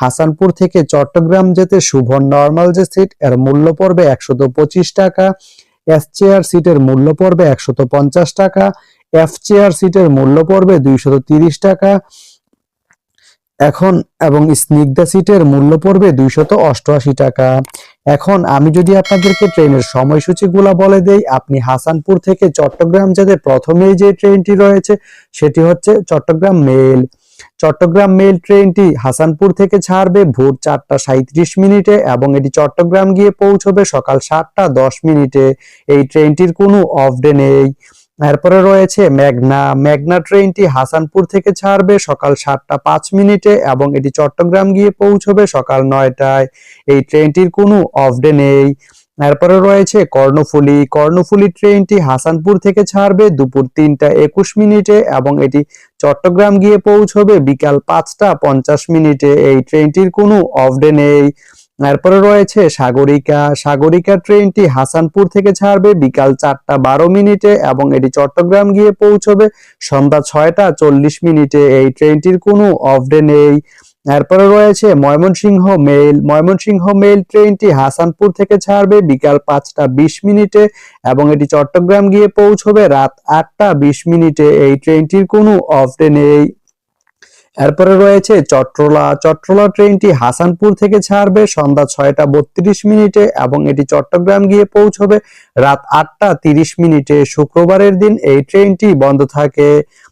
হাসানপুর থেকে চট্টগ্রাম যেতে শুভন নর্মাল যে সিট, এর মূল্য পড়বে একশত পঁচিশ টাকা। এস চেয়ার সিটের মূল্য পড়বে একশত পঞ্চাশ টাকা। এফ চেয়ার সিটের মূল্য পড়বে দুইশত তিরিশ টাকা। এখন, এবং স্নিগ্ধা সিটের মূল্য পড়বে দুইশত অষ্টআশি টাকা। এখন, আমি যদি আপনাদেরকে ট্রেনের সময়সূচিগুলা বলে দেই, আপনি হাসানপুর থেকে চট্টগ্রাম যেতে প্রথমেই যে ট্রেনটি রয়েছে, সেটি হচ্ছে চট্টগ্রাম মেল। চট্টগ্রাম মেল ট্রেনটি হাসানপুর থেকে ছাড়বে ভোর চারটা সাঁত্রিশ মিনিটে এবং এটি চট্টগ্রাম গিয়ে পৌঁছবে সকাল সাতটা দশ মিনিটে। এই ট্রেনটির কোনো অফ ডে নেই। এরপরে রয়েছে মেঘনা। মেঘনা ট্রেনটি হাসানপুর থেকে ছাড়বে সকাল সাতটা পাঁচ মিনিটে এবং এটি চট্টগ্রাম গিয়ে পৌঁছবে সকাল নয়টায়। এই ট্রেনটির কোনো অফ ডে নেই। এরপরে রয়েছে কর্ণফুলী। কর্ণফুলী ট্রেনটি হাসানপুর থেকে ছাড়বে দুপুর তিনটা একুশ মিনিটে এবং এটি চট্টগ্রাম গিয়ে পৌঁছবে বিকাল পাঁচটা পঞ্চাশ মিনিটে। এই ট্রেনটির কোনো অফ ডে নেই। এরপরে রয়েছে সাগরিকা। সাগরিকা ট্রেনটি হাসানপুর থেকে ছাড়বে বিকাল চারটা বারো মিনিটে এবং এটি চট্টগ্রাম গিয়ে পৌঁছবে সন্ধ্যা ছয়টা চল্লিশ মিনিটে। এই ট্রেনটির কোনো অফ ডে নেই। এরপরে রয়েছে ময়মনসিংহ মেল। ময়মনসিংহ মেল ট্রেনটি হাসানপুর থেকে ছাড়বে বিকাল পাঁচটা বিশ মিনিটে এবং এটি চট্টগ্রাম গিয়ে পৌঁছবে রাত আটটা বিশ মিনিটে। এই ট্রেনটির কোনো অফ ডে নেই। এরপরে রয়েছে চট্টলা চট্টলা ট্রেনটি হাসানপুর থেকে ছাড়বে সন্ধ্যা ছয়টা বত্রিশ মিনিটে এবং এটি চট্টগ্রাম গিয়ে পৌঁছবে রাত আটটা তিরিশ মিনিটে। শুক্রবারের দিন এই ট্রেনটি বন্ধ থাকে।